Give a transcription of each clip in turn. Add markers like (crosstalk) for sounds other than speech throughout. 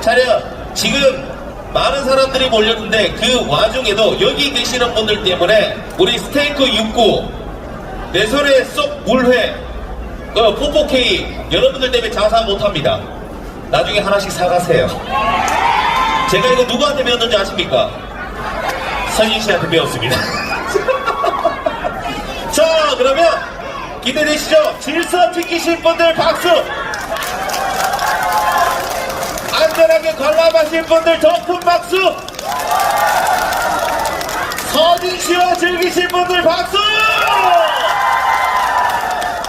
차려! 지금 많은 사람들이 몰렸는데 그 와중에도 여기 계시는 분들 때문에 우리 스테이크 육구 내 손에 쏙 물회 그 뽀뽀케이 여러분들 때문에 장사 못합니다. 나중에 하나씩 사가세요. 제가 이거 누구한테 배웠는지 아십니까? 선진 씨한테 배웠습니다. (laughs) 자, 그러면 기대되시죠? 질서 지키실 분들 박수! 안전하게 관람하실 분들 더 큰 박수! 서진 씨와 즐기실 분들 박수!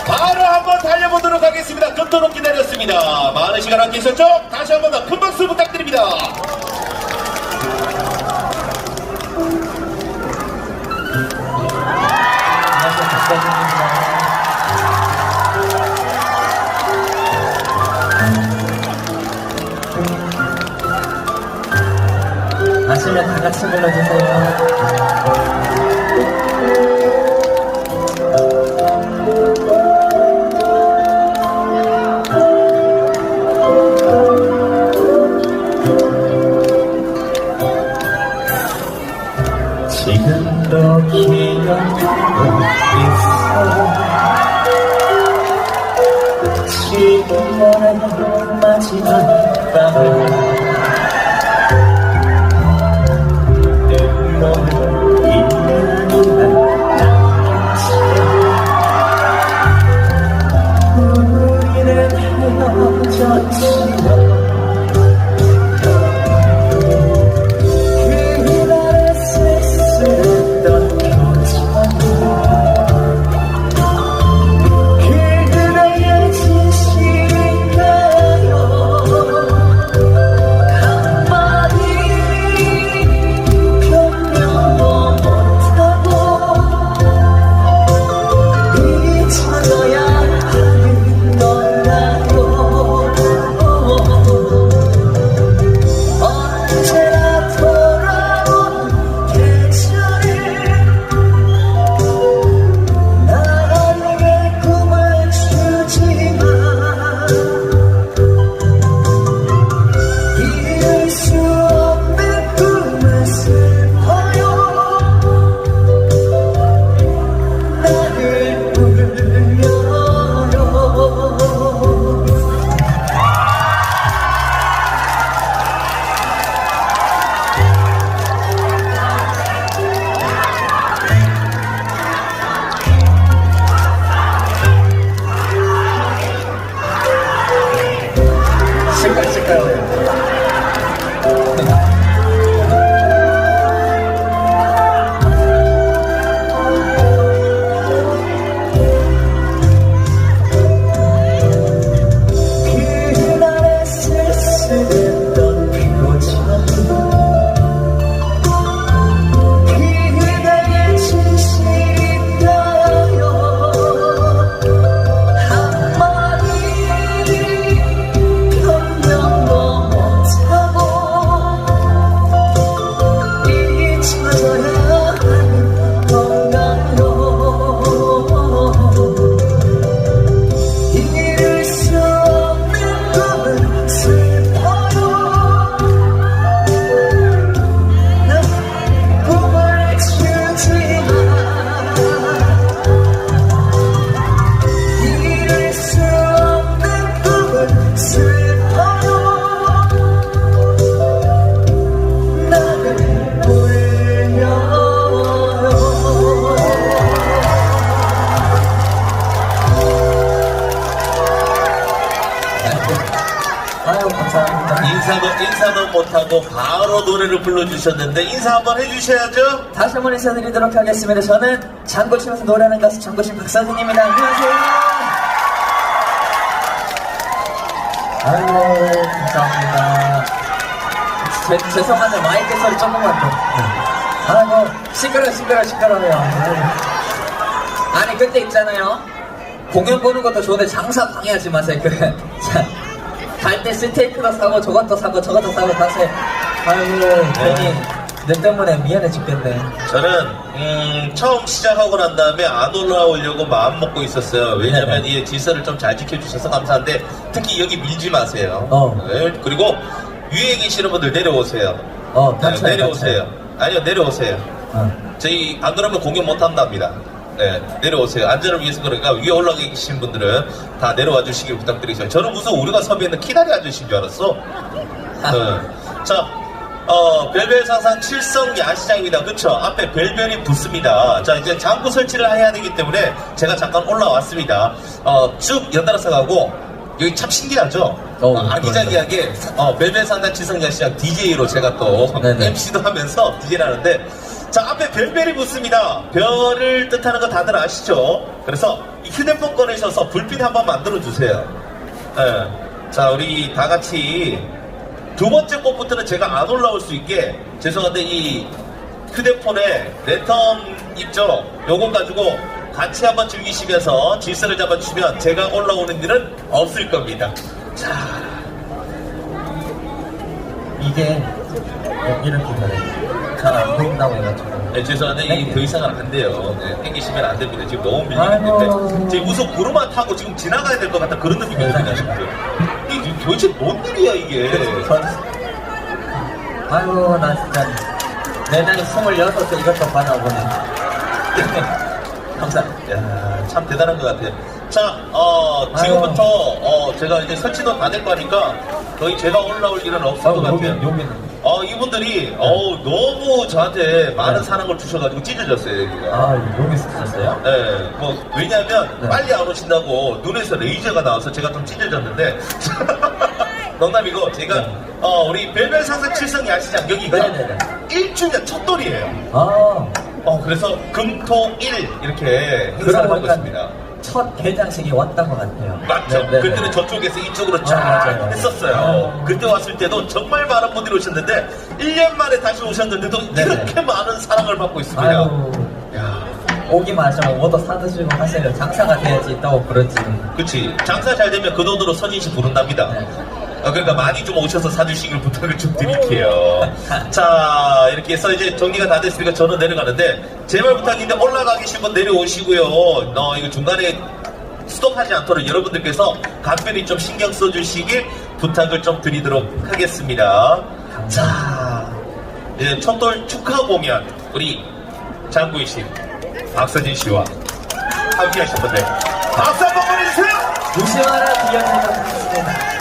바로 한번 달려보도록 하겠습니다. 그토록 기다렸습니다. 많은 시간 함께 있었죠? 다시 한번 더 큰 박수 부탁드립니다. 안녕하세요, 박사진입니다. 같이 불러주세요. 지금도 기억하고 있어 지금은 마지막 밤을 우리는 헤어졌지만 못하고 바로 노래를 불러주셨는데 인사 한번 해주셔야죠? 다시 한번 인사드리도록 하겠습니다. 저는 장고치면서 노래하는 가수 장고치 박사진입니다. 안녕하세요. 아유 감사합니다. 제, 죄송한데 마이크 소리 조금만 더. 아이고 시끄러 시끄러 시끄러워요. 아니 그때 있잖아요. 공연 보는 것도 좋은데 장사 방해하지 마세요. 그 갈 때 스테이크도 사고 저것도 사고 저것도 사고 가세요 아이고 괜히 내 때문에 미안해 죽겠네 저는 음, 처음 시작하고 난 다음에 안 올라오려고 마음 먹고 있었어요. 왜냐면 네네. 이 질서를 좀 잘 지켜주셔서 감사한데 특히 여기 밀지 마세요. 어. 네, 그리고 위에 계시는 분들 내려오세요. 어, 네, 다쳐요, 내려오세요. 아니요, 내려오세요. 어. 저희 안 그러면 공연 못 한답니다. 네, 내려오세요. 안전을 위해서 그러니까 위에 올라가 계신 분들은 다 내려와 주시길 부탁드리겠습니다. 저는 무슨 우리가 섭외했는 키다리 아저씨인 줄 알았어. 네. (laughs) 자, 어, 별별 상상 칠성 야시장입니다. 그쵸? 앞에 별별이 붙습니다. 자, 이제 장구 설치를 해야 되기 때문에 제가 잠깐 올라왔습니다. 어, 쭉 연달아서 가고, 여기 참 신기하죠? 어, 어, 아기자기하게, 어, 별별 상상 칠성 야시장 DJ로 제가 또 네네. (laughs) MC도 하면서 DJ를 하는데, 자, 앞에 별별이 붙습니다. 별을 뜻하는 거 다들 아시죠? 그래서 이 휴대폰 꺼내셔서 불빛 한번 만들어 주세요. 예. 자, 우리 다 같이 두 번째 곡부터는 제가 안 올라올 수 있게 죄송한데 이 휴대폰에 랜턴 있죠? 요거 가지고 같이 한번 즐기시면서 질서를 잡아주시면 제가 올라오는 일은 없을 겁니다. 자, 이게 어, 이렇게 그래. 잘안 보인다고 해가지고. 네, 죄송한데 이 땡겨. 더 이상은 안 돼요. 네, 땡기시면 안 됩니다. 지금 너무. 때문에 지금 무슨 구름만 타고 지금 지나가야 될 것 같다 그런 느낌이 듭니다 지금. 이게 지금 도대체 뭔 일이야 이게? 전... 아이고, 나 진짜 내 나이 26에 이것도 받아보네. (laughs) 감사합니다. 야, 참 대단한 것 같아요. 자, 어, 지금부터, 어, 제가 이제 설치도 다 될 거니까, 거의 제가 올라올 일은 없을 것 여기, 같아요. 여기는. 어, 이분들이, 어우, 너무 저한테 많은 네. 사랑을 주셔가지고 찢어졌어요, 여기가. 아, 여기 쓰셨어요? 네, 뭐, 왜냐면, 네. 빨리 안 오신다고 눈에서 레이저가 나와서 제가 좀 찢어졌는데, (laughs) 농담이고, 제가, 네. 어, 우리 별별 상상 칠성 야시장, 여기가 네네네. 1주년 첫 돌이에요. 아, 어, 그래서 금토일 이렇게 행사를 하고 보니까 있습니다. 첫 개장식이 왔던 것 같아요. 맞죠? 네, 네, 네. 그때는 저쪽에서 이쪽으로 아, 쫙 맞아요. 했었어요. 아. 그때 왔을 때도 정말 많은 분들이 오셨는데 1년 만에 다시 오셨는데도. 이렇게 많은 사랑을 받고 있습니다. 아유, 하시면 뭐도 사드시고 하세요. 장사가 돼야지 또 그러지. 그치. 장사 잘 되면 그 돈으로 선인씨 부른답니다. 어, 그러니까 많이 좀 오셔서 사주시길 부탁을 좀 드릴게요. (laughs) 자, 이렇게 해서 이제 정리가 다 됐으니까 저는 내려가는데, 제발 부탁인데 올라가 계신 분 내려오시고요. 어, 이거 중간에 스톱하지 않도록 여러분들께서 각별히 좀 신경 써주시길 부탁을 좀 드리도록 하겠습니다. 자, 이제 첫돌 축하 공연, 우리 장구희 씨, 박서진 씨와 함께 하신 분들, 박수 한번 보내주세요! 무시마라 기억해서 하겠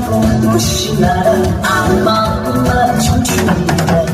떠나 이라고 무시 나라 마음만 청춘이다